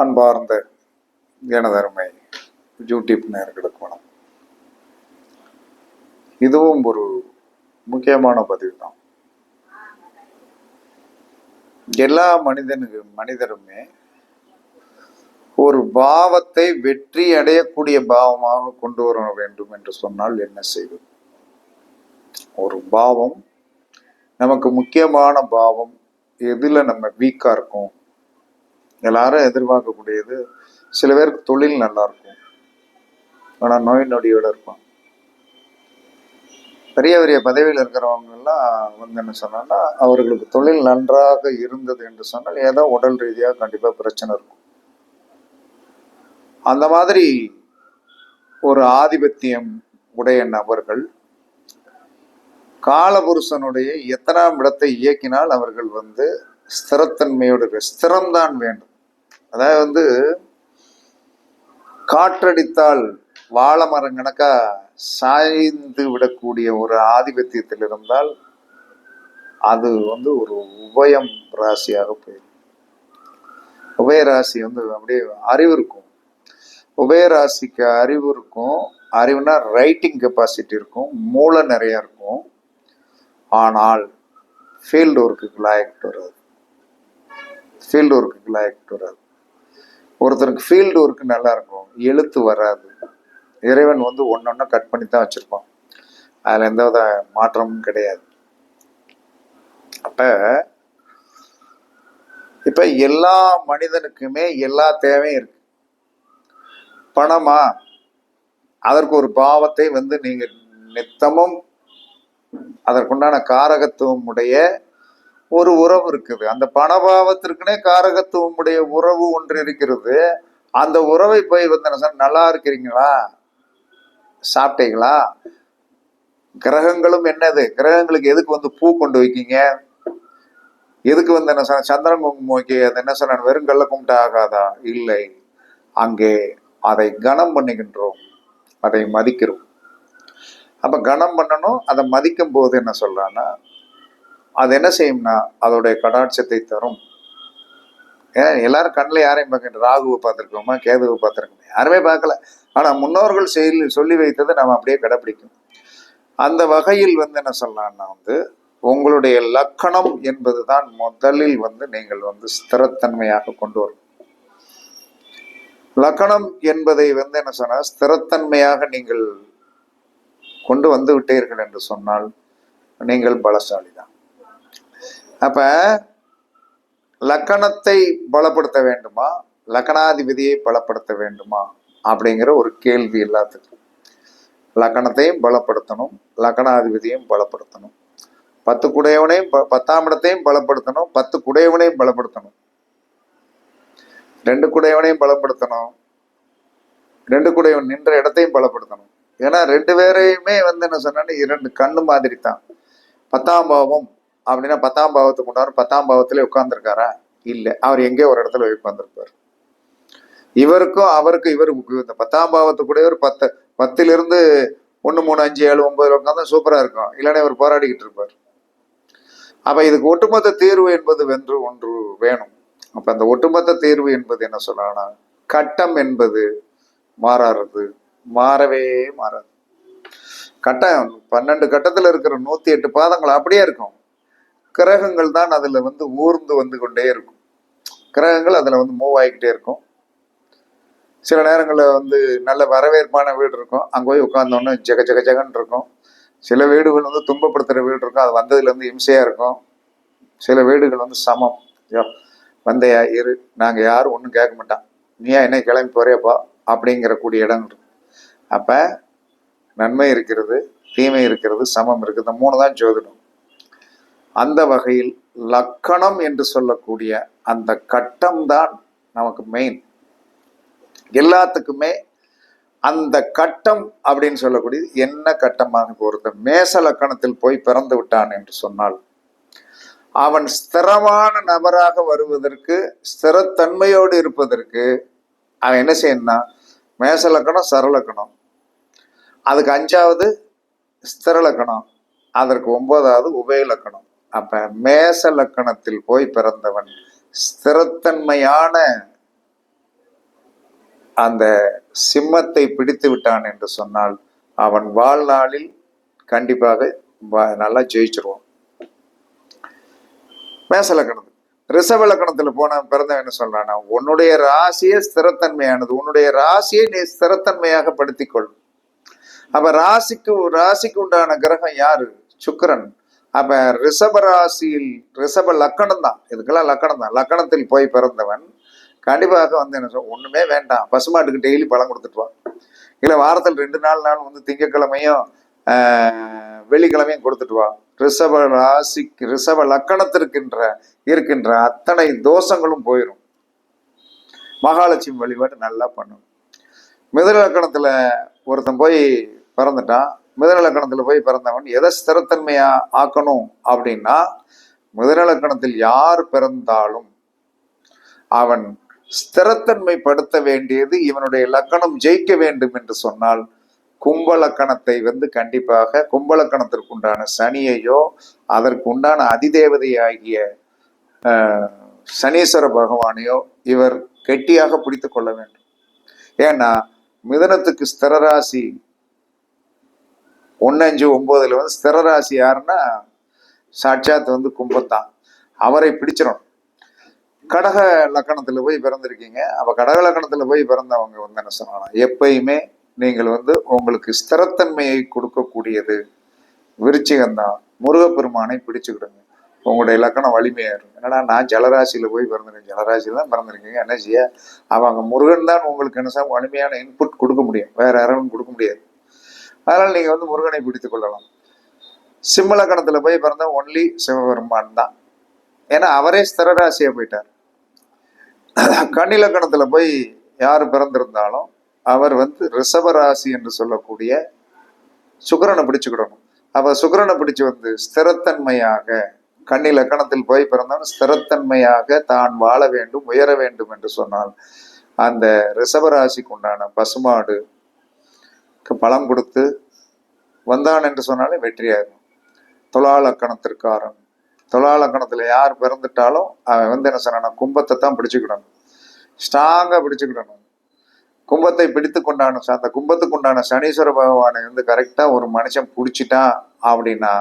அன்பார்ந்த எனதருமை யூடியூப் நேர்களுக்கு வணக்கம். இதுவும் ஒரு முக்கியமான பதிவு தான் எல்லா மனிதனுக்கு மனிதருமே ஒரு பாவத்தை வெற்றி அடையக்கூடிய பாவமாக கொண்டு வர வேண்டும் என்று சொன்னால் என்ன செய்வது? ஒரு பாவம் நமக்கு முக்கியமான பாவம் எதில் நம்ம வீக்காக இருக்கோம்? எல்லாரும் எதிர்பார்க்கக்கூடியது சில பேருக்கு தொழில் நல்லா இருக்கும் ஆனால் நோய் நொடியோட இருப்பான் பெரிய பெரிய பதவியில் இருக்கிறவங்க எல்லாம் வந்து என்ன சொன்னோன்னா அவர்களுக்கு தொழில் நன்றாக இருந்தது என்று சொன்னால் ஏதோ உடல் ரீதியாக கண்டிப்பாக பிரச்சனை இருக்கும். அந்த மாதிரி ஒரு ஆதிபத்தியம் உடைய நபர்கள் காலபுருஷனுடைய எத்தனாம் இடத்தை இயக்கினால் அவர்கள் வந்து ஸ்திரத்தன்மையோடு ஸ்திரம்தான் வேண்டும். அதாவது வந்து காற்றடித்தால் வாழை மரம் கணக்கா சாய்ந்து விடக்கூடிய ஒரு ஆதிபத்தியத்தில் இருந்தால் அது வந்து ஒரு உபயம் ராசியாக போயிடும். உபயராசி வந்து அப்படியே அறிவு இருக்கும். உபயராசிக்கு அறிவு இருக்கும். அறிவுனா ரைட்டிங் கெப்பாசிட்டி இருக்கும். மூளை நிறைய இருக்கும். ஆனால் ஃபீல்டு ஒர்க்குக்கு லாயக்கிட்டு வராது. ஃபீல்டு ஒர்க்குக்கு லாயக்கிட்டு வராது. ஒருத்தருக்கு ஃபீல்டு ஒர்க்கு நல்லா இருக்கும் எழுத்து வராது. இறைவன் வந்து ஒன்னொன்னு கட் பண்ணி தான் வச்சிருப்பான். அதில் எந்த வித மாற்றமும் கிடையாது. அப்ப இப்ப எல்லா மனிதனுக்குமே எல்லா தேவையும் இருக்கு. பணமா? அதற்கு ஒரு பாவத்தை வந்து நீங்க நித்தமும் அதற்குண்டான காரகத்துவம் உடைய ஒரு உறவு இருக்குது. அந்த பணபாவத்திற்குனே காரகத்துவம் உடைய உறவு ஒன்று இருக்கிறது. அந்த உறவை போய் வந்து என்ன நல்லா இருக்கிறீங்களா? சாப்பிட்டீங்களா? கிரகங்களும் என்னது? கிரகங்களுக்கு எதுக்கு வந்து பூ கொண்டு வைக்கீங்க? எதுக்கு வந்து என்ன சொன்ன சந்திரன் குங்குமம் வைக்க? அது என்ன சொன்ன வெறும் கல்ல கும்பிட்டு ஆகாதா? இல்லை. அங்கே அதை கனம் பண்ணுகின்றோம். அதை மதிக்கிறோம். அப்ப கனம் பண்ணணும் அதை மதிக்கும் போது என்ன சொல்றான்னா அது என்ன செய்யும்னா அதோடைய கடாட்சத்தை தரும். ஏன்னா எல்லாரும் கண்ணில் யாரையும் பார்க்கணும் ராகுவை பார்த்துருக்கோமா? கேதுவை பார்த்துருக்கோமா? யாருமே பார்க்கல. ஆனால் முன்னோர்கள் செயல் சொல்லி வைத்ததை நம்ம அப்படியே கடைப்பிடிக்கும் அந்த வகையில் வந்து என்ன சொல்லலாம்னா வந்து உங்களுடைய லக்கணம் என்பது தான் முதலில் வந்து நீங்கள் வந்து ஸ்திரத்தன்மையாக கொண்டு வரும் லக்கணம் என்பதை வந்து என்ன சொன்னால் ஸ்திரத்தன்மையாக நீங்கள் கொண்டு வந்து விட்டீர்கள் என்று சொன்னால் நீங்கள் பலசாலி தான் அப்ப லக்கணத்தை பலப்படுத்த வேண்டுமா? லக்கணாதிபதியை பலப்படுத்த வேண்டுமா? அப்படிங்கிற ஒரு கேள்வி எல்லாத்துக்கும். லக்கணத்தையும் பலப்படுத்தணும் லக்கணாதிபதியையும் பலப்படுத்தணும். பத்து குடையவனையும் ப- பத்தாம் இடத்தையும் பலப்படுத்தணும் பத்து குடையவனையும் பலப்படுத்தணும். ரெண்டு குடையவனையும் பலப்படுத்தணும் ரெண்டு குடையவன் நின்ற இடத்தையும் பலப்படுத்தணும். ஏன்னா ரெண்டு பேரையுமே வந்து என்ன சொன்னா இரண்டு கண்ணு மாதிரி தான் பத்தாம் பாவம் அப்படின்னா பத்தாம் பாவத்துக்கு உண்டாரு பத்தாம் பாவத்திலே உட்கார்ந்துருக்காரா? இல்லை. அவர் எங்கேயோ ஒரு இடத்துல உட்கார்ந்துருப்பார்? இவருக்கும் அவருக்கும் இவருக்கு இந்த பத்தாம் கூட ஒரு பத்து பத்திலிருந்து ஒன்று மூணு அஞ்சு ஏழு ஒன்பது உட்காந்து சூப்பராக இருக்கும். இல்லைன்னா இவர் போராடிக்கிட்டு இருப்பார். அப்போ இதுக்கு ஒட்டுமொத்த தீர்வு என்பது வென்று ஒன்று வேணும். அப்போ அந்த ஒட்டுமொத்த தீர்வு என்பது என்ன சொல்லலாம்னா கட்டம் என்பது மாறாறது மாறவே மாறாது. கட்டம் பன்னெண்டு கட்டத்தில் இருக்கிற நூற்றி எட்டு பாதங்கள் அப்படியே இருக்கும். கிரகங்கள் தான் அதில் வந்து ஊர்ந்து வந்து கொண்டே இருக்கும். கிரகங்கள் அதில் வந்து மூவ் ஆகிக்கிட்டே இருக்கும். சில நேரங்களில் வந்து நல்ல வரவேற்பான வீடு இருக்கும். அங்கே போய் உட்காந்தோன்னே ஜெக ஜெக ஜெகன் இருக்கும். சில வீடுகள் வந்து துன்பப்படுத்துகிற வீடு இருக்கும். அது வந்ததுலேருந்து இம்சையாக இருக்கும். சில வீடுகள் வந்து சமம். வந்தையா இரு. நாங்கள் யாரும் ஒன்றும் கேட்க மாட்டான் நீயா என்ன கிளம்பி போறியப்பா? அப்படிங்கிற கூடிய இடம் அப்போ நன்மை இருக்கிறது தீமை இருக்கிறது சமம் இருக்குது. இந்த மூணு தான் ஜோதிடம். அந்த வகையில் லக்கணம் என்று சொல்லக்கூடிய அந்த கட்டம்தான் நமக்கு மெயின் எல்லாத்துக்குமே அந்த கட்டம் அப்படின்னு சொல்லக்கூடியது என்ன கட்டமாக ஒருத்தன் மேச லக்கணத்தில் போய் பிறந்து விட்டான் என்று சொன்னால் அவன் ஸ்திரமான நபராக வருவதற்கு ஸ்திரத்தன்மையோடு இருப்பதற்கு அவன் என்ன செய்யணும்னா மேச லக்கணம் சரலக்கணம் அதுக்கு அஞ்சாவது ஸ்திரலக்கணம் அதற்கு ஒன்பதாவது உபயலக்கணம் அப்ப மேச லக்கணத்தில் போய் பிறந்தவன் ஸ்திரத்தன்மையான அந்த சிம்மத்தை பிடித்து விட்டான் என்று சொன்னால் அவன் வாழ்நாளில் கண்டிப்பாக நல்லா ஜெயிச்சிருவான். மேச லக்கணம் ரிசவ லக்கணத்துல போன பிறந்தவன் என்ன சொல்றானா உன்னுடைய ராசியே ஸ்திரத்தன்மையானது. உன்னுடைய ராசியை நீ ஸ்திரத்தன்மையாக படுத்திக்கொள். அப்ப ராசிக்கு ராசிக்கு உண்டான கிரகம் யாரு? சுக்கிரன். அப்போ ரிஷபராசியில் ரிஷப லக்கணம் தான் இதுக்கெல்லாம் லக்கணம் தான் லக்கணத்தில் போய் பிறந்தவன் கண்டிப்பாக வந்து என்ன சொல் ஒன்றுமே வேண்டாம். பசுமாட்டுக்கு டெய்லி பழம் கொடுத்துட்டு வா. வாரத்தில் ரெண்டு நாள் நாள் வந்து திங்கக்கிழமையும் வெள்ளிக்கிழமையும் கொடுத்துட்டு வா. ரிஷப ராசிக்கு ரிஷப லக்கணத்திற்கின்ற இருக்கின்ற அத்தனை தோஷங்களும் போயிடும் மகாலட்சுமி வழிபாடு நல்லா பண்ணும். மிதலக்கணத்தில் ஒருத்தன் போய் பிறந்துட்டான். முதலக்கணத்தில் போய் பிறந்தவன் எதை ஸ்திரத்தன்மையா ஆக்கணும் அப்படின்னா மிதனலக்கணத்தில் யார் பிறந்தாலும் அவன் ஸ்திரத்தன்மைப்படுத்த வேண்டியது இவனுடைய லக்கணம் ஜெயிக்க வேண்டும் என்று சொன்னால் கும்பலக்கணத்தை வந்து கண்டிப்பாக கும்பலக்கணத்திற்குண்டான உண்டான சனியையோ அதற்குண்டான அதிதேவதையாகிய சனீஸ்வர பகவானையோ இவர் கெட்டியாக பிடித்து கொள்ள வேண்டும். ஏன்னா மிதனத்துக்கு ஸ்திரராசி ஒன்று அஞ்சு ஒம்போதில் வந்து ஸ்திரராசி யாருன்னா சாட்சாத் வந்து கும்பத்தான். அவரை பிடிச்சிடணும் கடக லக்கணத்தில் போய் பிறந்திருக்கீங்க. அப்போ கடக லக்கணத்தில் போய் பிறந்தவங்க வந்து என்ன சொல்லலாம் எப்பயுமே நீங்கள் வந்து உங்களுக்கு ஸ்திரத்தன்மையை கொடுக்கக்கூடியது விருச்சிகந்தான் முருகப்பெருமானை பிடிச்சுக்கிடுங்க. உங்களுடைய லக்கணம் வலிமையாக இருக்கும் என்னடா நான் ஜலராசியில் போய் பிறந்திருக்கேன். ஜலராசியில தான் பிறந்திருக்கீங்க. என்ன செய்ய? அவங்க முருகன் தான் உங்களுக்கு என்ன சார் வலிமையான இன்புட் கொடுக்க முடியும். வேற யாரும் கொடுக்க முடியாது. அதனால் நீங்கள் வந்து முருகனை பிடித்துக் கொள்ளலாம். சிம்ம கணத்தில் போய் பிறந்த ஒன்லி சிவபெருமான் தான். ஏன்னா அவரே ஸ்திரராசியாக போயிட்டார். கண்ணில கணத்தில் போய் யார் பிறந்திருந்தாலும் அவர் வந்து ரிஷபராசி என்று சொல்லக்கூடிய சுக்கரனை பிடிச்சுக்கிடணும். அப்போ சுக்கரனை பிடிச்சு வந்து ஸ்திரத்தன்மையாக கன்னி லக்கணத்தில் போய் பிறந்தவன் ஸ்திரத்தன்மையாக தான் வாழ வேண்டும் உயர வேண்டும் என்று சொன்னால் அந்த ரிஷபராசிக்கு உண்டான பசுமாடு பலம் கொடுத்து வந்தான் என்று சொன்னாலே வெற்றியாகும் துலா லக்கணத்திற்காரன் யார் பிறந்துட்டாலும் அவன் வந்து என்ன சொன்னா கும்பத்தை தான் பிடிச்சுக்கிடணும். ஸ்ட்ராங்காக பிடிச்சுக்கிடணும். கும்பத்தை பிடித்து கொண்டான அந்த கும்பத்துக்கு உண்டான சனீஸ்வர பகவானை வந்து கரெக்டாக ஒரு மனுஷன் பிடிச்சிட்டான் அப்படின்னா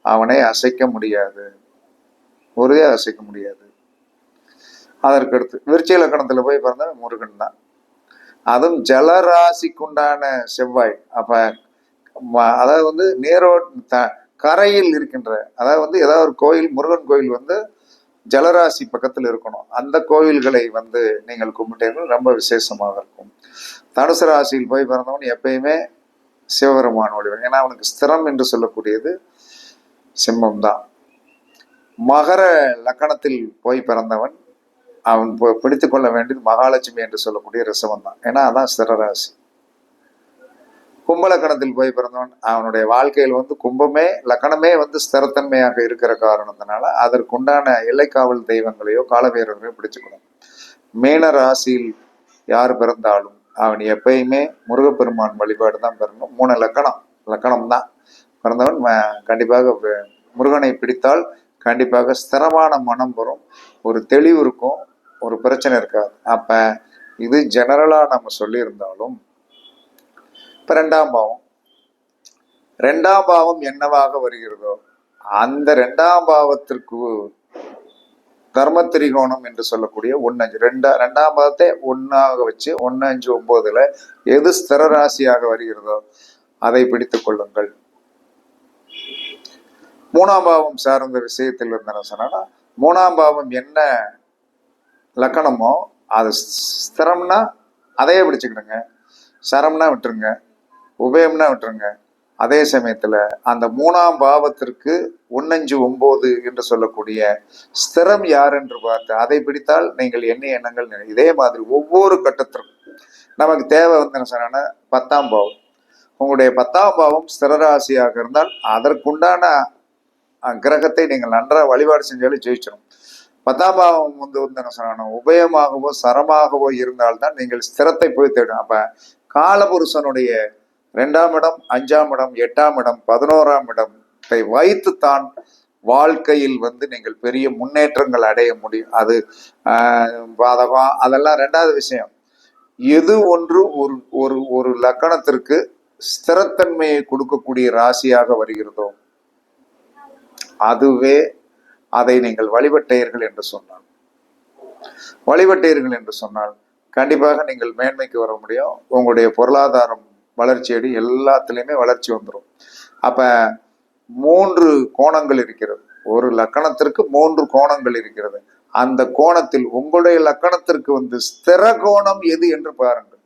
அவனை அசைக்க முடியாது. ஒரே அசைக்க முடியாது. அதற்கடுத்து விருச்சிக லக்கணத்தில் போய் பிறந்தவன் முருகன் தான். அதுவும் ஜலராசிக்குண்டான செவ்வாய். அப்ப அதாவது வந்து நீரோ த கரையில் இருக்கின்ற அதாவது வந்து ஏதாவது ஒரு கோயில் முருகன் கோயில் வந்து ஜலராசி பக்கத்தில் இருக்கணும். அந்த கோயில்களை வந்து நீங்கள் கும்பிட்டீர்கள் ரொம்ப விசேஷமாக இருக்கும். தனுசு ராசியில் போய் பிறந்தவன் எப்பயுமே சிவபெருமான் வழிபடும் ஏன்னா அவனுக்கு ஸ்திரம் என்று சொல்லக்கூடியது சிம்மம் தான் மகர லக்கணத்தில் போய் பிறந்தவன் அவன் பிடித்து கொள்ள வேண்டியது மகாலட்சுமி என்று சொல்லக்கூடிய ரிசவம் தான். ஏன்னா அதான் ஸ்திரராசி கும்ப லக்கணத்தில் போய் பிறந்தவன் அவனுடைய வாழ்க்கையில் வந்து கும்பமே லக்கணமே வந்து ஸ்திரத்தன்மையாக இருக்கிற காரணத்தினால அதற்குண்டான எல்லைக்காவல் தெய்வங்களையோ காலவீரர்களையோ பிடிச்சுக்கணும் மீன ராசியில் யார் பிறந்தாலும் அவன் எப்பயுமே முருகப்பெருமான் வழிபாடு தான் பிறந்தோம் மூணு லக்கணம். லக்கணம் தான். பிறந்தவன் கண்டிப்பாக முருகனை பிடித்தால் கண்டிப்பாக ஸ்திரமான மனம் வரும். ஒரு தெளிவு இருக்கும். ஒரு பிரச்சனை இருக்காது. அப்ப இது ஜெனரலா நம்ம சொல்லியிருந்தாலும் இப்ப ரெண்டாம் பாவம். ரெண்டாம் பாவம் என்னவாக வருகிறதோ அந்த ரெண்டாம் பாவத்திற்கு தர்ம திரிகோணம் என்று சொல்லக்கூடிய ஒன்னு அஞ்சு. ரெண்டா ரெண்டாம் பாவத்தை ஒன்னாக வச்சு ஒன்னு அஞ்சு ஒன்பதுல எது ஸ்திர ராசியாக வருகிறதோ அதை பிடித்துக் கொள்ளுங்கள். மூணாம் பாவம் சார்ந்த விஷயத்தில் இருந்தன சொன்னா மூணாம் பாவம் என்ன லக்கணமோ அது ஸ்திரம்னா அதையே பிடிச்சுக்கிடுங்க. சரம்னா விட்டுருங்க. உபயம்னா விட்டுருங்க. அதே சமயத்தில் அந்த மூணாம் பாவத்திற்கு ஒன்னஞ்சு ஒம்போது என்று சொல்லக்கூடிய ஸ்திரம் யார் என்று பார்த்து அதை பிடித்தால் நீங்கள் என்ன எண்ணங்கள். இதே மாதிரி ஒவ்வொரு கட்டத்திற்கும் நமக்கு தேவை வந்து என்ன சொன்னா பத்தாம் பாவம். உங்களுடைய பத்தாம் பாவம் ஸ்திரராசியாக இருந்தால் அதற்குண்டான கிரகத்தை நீங்கள் நன்றாக வழிபாடு செஞ்சாலும் ஜெயிச்சிடும் பத்தாம் பாவம் வந்து வந்து என்ன சொல்லணும் உபயமாகவோ சரமாகவோ இருந்தால்தான் நீங்கள் ஸ்திரத்தை போய் தேடும் அப்ப காலபுருஷனுடைய ரெண்டாம் இடம் அஞ்சாம் இடம் எட்டாம் இடம் பதினோராம் இடத்தை வைத்துத்தான் வாழ்க்கையில் வந்து நீங்கள் பெரிய முன்னேற்றங்கள் அடைய முடியும். அது பாதகம் அதெல்லாம் ரெண்டாவது விஷயம். எது ஒன்று ஒரு ஒரு ஒரு லக்கணத்திற்கு ஸ்திரத்தன்மையை கொடுக்கக்கூடிய ராசியாக வருகிறதோ அதுவே அதை நீங்கள் வழிபட்டீர்கள் என்று சொன்னால் வழிபட்டீர்கள் என்று சொன்னால் கண்டிப்பாக நீங்கள் மேன்மைக்கு வர முடியும். உங்களுடைய பொருளாதாரம் வளர்ச்சியடி எல்லாத்துலேயுமே வளர்ச்சி வந்துடும் அப்ப மூன்று கோணங்கள் இருக்கிறது. ஒரு லக்கணத்திற்கு மூன்று கோணங்கள் இருக்கிறது. அந்த கோணத்தில் உங்களுடைய லக்கணத்திற்கு வந்து ஸ்திர கோணம் எது என்று பாருங்கள்.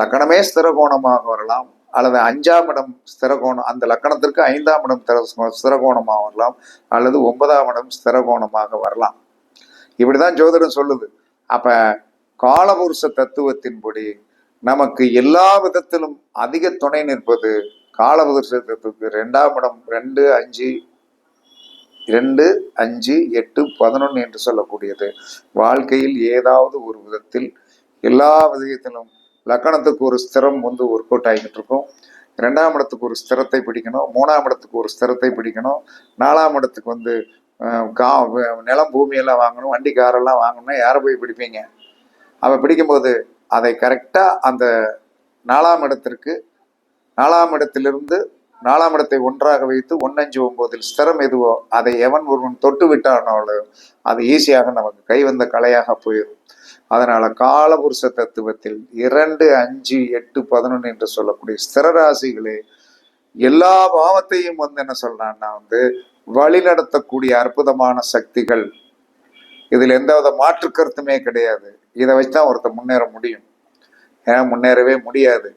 லக்கணமே ஸ்திர கோணமாக வரலாம். அல்லது அஞ்சாம் இடம் ஸ்திரகோணம் அந்த லக்கணத்திற்கு ஐந்தாம் இடம் ஸ்திரகோணமாக வரலாம் அல்லது ஒன்பதாம் இடம் ஸ்திரகோணமாக வரலாம். இப்படிதான் ஜோதிடம் சொல்லுது. அப்ப காலபுருஷ தத்துவத்தின்படி நமக்கு எல்லா விதத்திலும் அதிக துணை நிற்பது காலபுருஷ தத்துவத்துக்கு ரெண்டாம் இடம் ரெண்டு அஞ்சு ரெண்டு அஞ்சு எட்டு பதினொன்று என்று சொல்லக்கூடியது. வாழ்க்கையில் ஏதாவது ஒரு விதத்தில் எல்லா விதத்திலும் லக்கணத்துக்கு ஒரு ஸ்திரம் வந்து ஒர்க் அவுட் ஆகிட்டு இருக்கும். ரெண்டாம் இடத்துக்கு ஒரு ஸ்திரத்தை பிடிக்கணும். மூணாம் இடத்துக்கு ஒரு ஸ்திரத்தை பிடிக்கணும். நாலாம் இடத்துக்கு வந்து கா நிலம் பூமியெல்லாம் வாங்கணும். வண்டி காரெல்லாம் வாங்கணும்னா யாரை போய் பிடிப்பீங்க? அவன் பிடிக்கும்போது அதை கரெக்டாக அந்த நாலாம் இடத்திற்கு நாலாம் இடத்திலிருந்து நாலாம் இடத்தை ஒன்றாக வைத்து ஒன்னஞ்சு ஒன்பதில் ஸ்திரம் எதுவோ அதை எவன் ஒருவன் தொட்டு விட்டானாலும் அது ஈஸியாக நமக்கு கைவந்த கலையாக போயிடும் அதனால காலபுருஷ தத்துவத்தில் இரண்டு அஞ்சு எட்டு பதினொன்று என்று சொல்லக்கூடிய ஸ்திரராசிகளே எல்லா பாவத்தையும் வந்து என்ன சொல்றான்னா வந்து வழி நடத்தக்கூடிய அற்புதமான சக்திகள். இதில் எந்தவித மாற்று கருத்துமே கிடையாது. இதை வச்சு தான் ஒருத்தர் முன்னேற முடியும். ஏன்? முன்னேறவே முடியாது.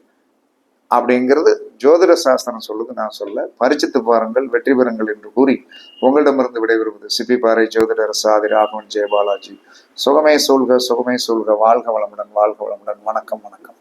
அப்படிங்கிறது ஜோதிட சாஸ்திரம் சொல்லுது நான் சொல்ல. பரிச்சித்து பாருங்கள் வெற்றி பெறுங்கள் என்று கூறி உங்களிடமிருந்து விடைபெறுவது சிப்பி பாறை ஜோதிடர் சாதி ராகவன் ஜெயபாலாஜி. சுகமே சூழ்க சுகமே சூழ்க. வாழ்க வளமுடன் வாழ்க வளமுடன். வணக்கம் வணக்கம்.